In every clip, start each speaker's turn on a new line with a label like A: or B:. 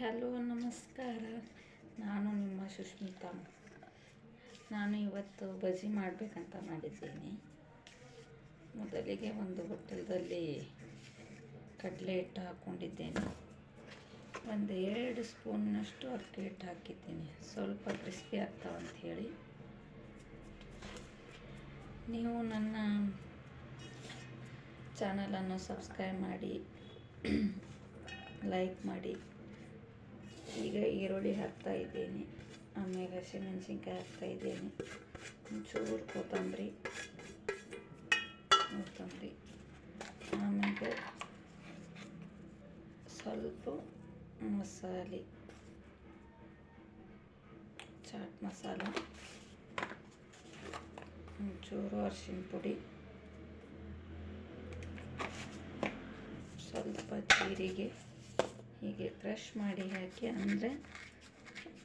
A: Hello, ನಮಸ್ಕಾರ. ನಾನು ನಿಮ್ಮ ಸುಷ್ಮಿತಾ ನಾನು ಇವತ್ತು ಬಜ್ಜಿ ಮಾಡಬೇಕಂತ ಮಾಡಿದ್ದೀನಿ. ಮೊದಲಿಗೆ ಒಂದು ಬಟ್ಟಲದಲ್ಲಿ ಕಡಲೆ ಹಿಟ್ಟು ಹಾಕ್ಕೊಂಡಿದ್ದೇನೆ. ಒಂದು ಎರಡು ಸ್ಪೂನ್ನಷ್ಟು ಅಕ್ಕಿ ಹಿಟ್ಟು ಹಾಕಿದ್ದೀನಿ. ಸ್ವಲ್ಪ ಕ್ರಿಸ್ಪಿ ಹೇಳಿ. ನೀವು ನನ್ನ ಚಾನಲನ್ನು ಸಬ್ಸ್ಕ್ರೈಬ್ ಮಾಡಿ, ಲೈಕ್ ಮಾಡಿ. ಈಗ ಈರುಳ್ಳಿ ಹಾಕ್ತಾ ಇದ್ದೀನಿ. ಆಮೇಲೆ ಹಸಿಮೆಣಸಿನ್ಕಾಯಿ ಹಾಕ್ತಾ ಇದ್ದೀನಿ. ಒಂಚೂರು ಕೊತ್ತಂಬರಿ. ಕೊತ್ತಂಬರಿ. ಆಮೇಲೆ ಸ್ವಲ್ಪ ಮಸಾಲೆ. ಚಾಟ್ ಮಸಾಲ. ಒಂಚೂರು ಅರಿಶಿನ ಪುಡಿ. ಸ್ವಲ್ಪ ಜೀರಿಗೆ. ಹೀಗೆ ಕ್ರಷ್ ಮಾಡಿ ಹಾಕಿ ಅಂದರೆ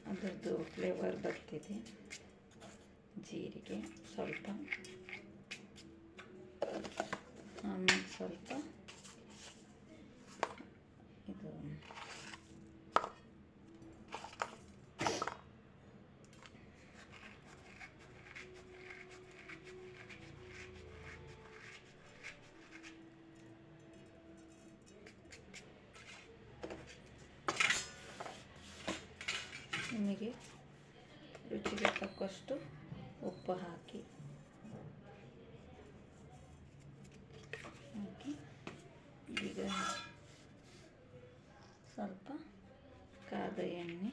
A: ಅದರದ್ದು ಫ್ಲೇವರ್ ಬರ್ತಿದೆ. ಜೀರಿಗೆ ಸ್ವಲ್ಪ ಆಮೇಲೆ ಸ್ವಲ್ಪ ಇದು ರುಚಿಗೆ ತಕ್ಕಷ್ಟು ಉಪ್ಪು ಹಾಕಿ. ಹಾಕಿ ಈಗ ಸ್ವಲ್ಪ ಕಾದ ಎಣ್ಣೆ.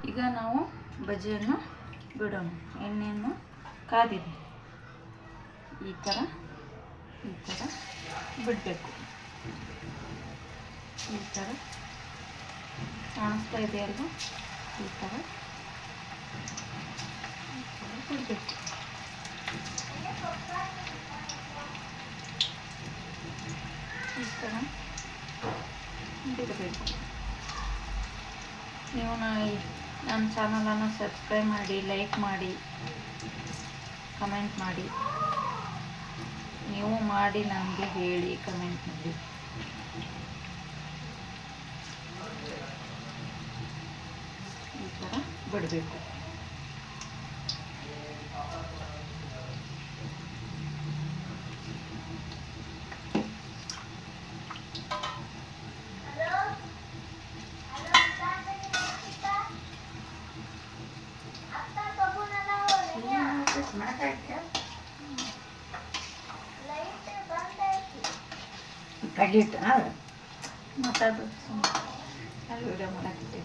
A: ಈಗ ನಾವು ಬಜ್ಜಿಯನ್ನು ಬಿಡೋಣ. ಎಣ್ಣೆಯನ್ನು ಕಾದಿದೆ. ಈ ಥರ ಈ ಥರ ಬಿಡಬೇಕು. ಈ ಥರ ಕಾಣಿಸ್ತಾ ಇದೆ ಅಲ್ವಾ? ಈ ಥರ ಬಿಡಬೇಕು. ಈ ಥರ ಬಿಡಬೇಕು ನೀವು ನಮ್ಮ ಚಾನಲನ್ನು ಸಬ್ಸ್ಕ್ರೈಬ್ ಮಾಡಿ ಲೈಕ್ ಮಾಡಿ ಕಮೆಂಟ್ ಮಾಡಿ. ನೀವು ಮಾಡಿ ನನಗೆ ಹೇಳಿ ಕಮೆಂಟ್ ಮಾಡಿ ಈ ಥರ ಬಿಡಬೇಕು
B: ಕಡ್ಲಿಟ್ಟು
A: ಮಾತಾಡ್ಬೇಕು ವಿಡಿಯೋ ಮಾಡಾಕಿದ್ದೆ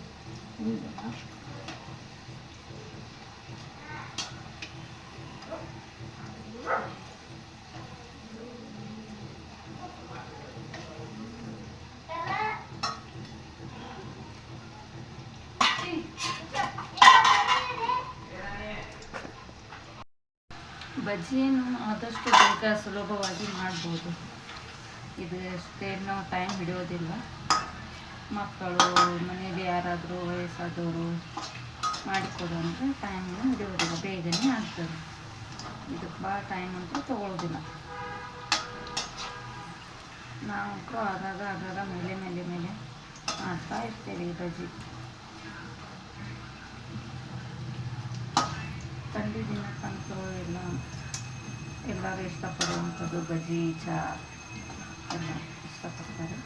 A: ಬಜ್ಜಿಯನ್ನು ಆದಷ್ಟು ಬೇಗ ಸುಲಭವಾಗಿ ಮಾಡ್ಬೋದು. ಇದು ಅಷ್ಟೇನು ಟೈಮ್ ಹಿಡಿಯೋದಿಲ್ಲ. ಮಕ್ಕಳು ಮನೇಲಿ ಯಾರಾದರೂ ವಯಸ್ಸಾದವರು ಮಾಡಿಕೊಡು ಅಂದರೆ ಟೈಮ್ ಹಿಡಿಯೋದಿಲ್ಲ. ಬೇಗನೆ ಆಗ್ತದೆ. ಇದು ಭಾಳ ಟೈಮ್ ಅಂತೂ ತೊಗೊಳ್ಳೋದಿಲ್ಲ ನಾವು ಆಗಾಗ ಆಗಾಗ ಮೇಲೆ ಮೇಲೆ ಮೇಲೆ ಮಾಡ್ತಾ ಇರ್ತೇವೆ ಈ ಬಜ್ಜಿ. ಥಂಡಿ ದಿನಕ್ಕಂತೂ ಎಲ್ಲ ಎಲ್ಲರೂ ಇಷ್ಟಪಡುವಂಥದ್ದು ಬಜ್ಜಿ ಚಹಾ ಎಲ್ಲ ಇಷ್ಟಪಡ್ತಾರೆ.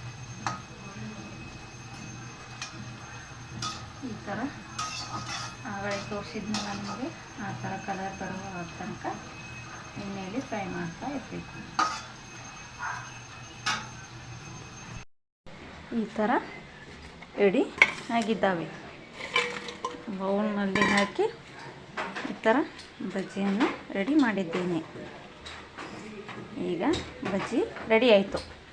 A: ಈ ಥರ ಆಗಳೇ ತೋರಿಸಿದ್ಮೇಲೆ ನಮಗೆ, ಆ ಥರ ಕಲರ್ ಬರುವ ತನಕ ಎಣ್ಣೆಯಲ್ಲಿ ಫ್ರೈ ಮಾಡ್ತಾ ಇರಬೇಕು. ಈ ಥರ ರೆಡಿ ಆಗಿದ್ದಾವೆ. ಬೌಲ್ನಲ್ಲಿ ಹಾಕಿ ಈ ಥರ ಬಜ್ಜಿಯನ್ನು ರೆಡಿ ಮಾಡಿದ್ದೇನೆ. ಈಗ ಬಜ್ಜಿ ರೆಡಿ ಆಯಿತು.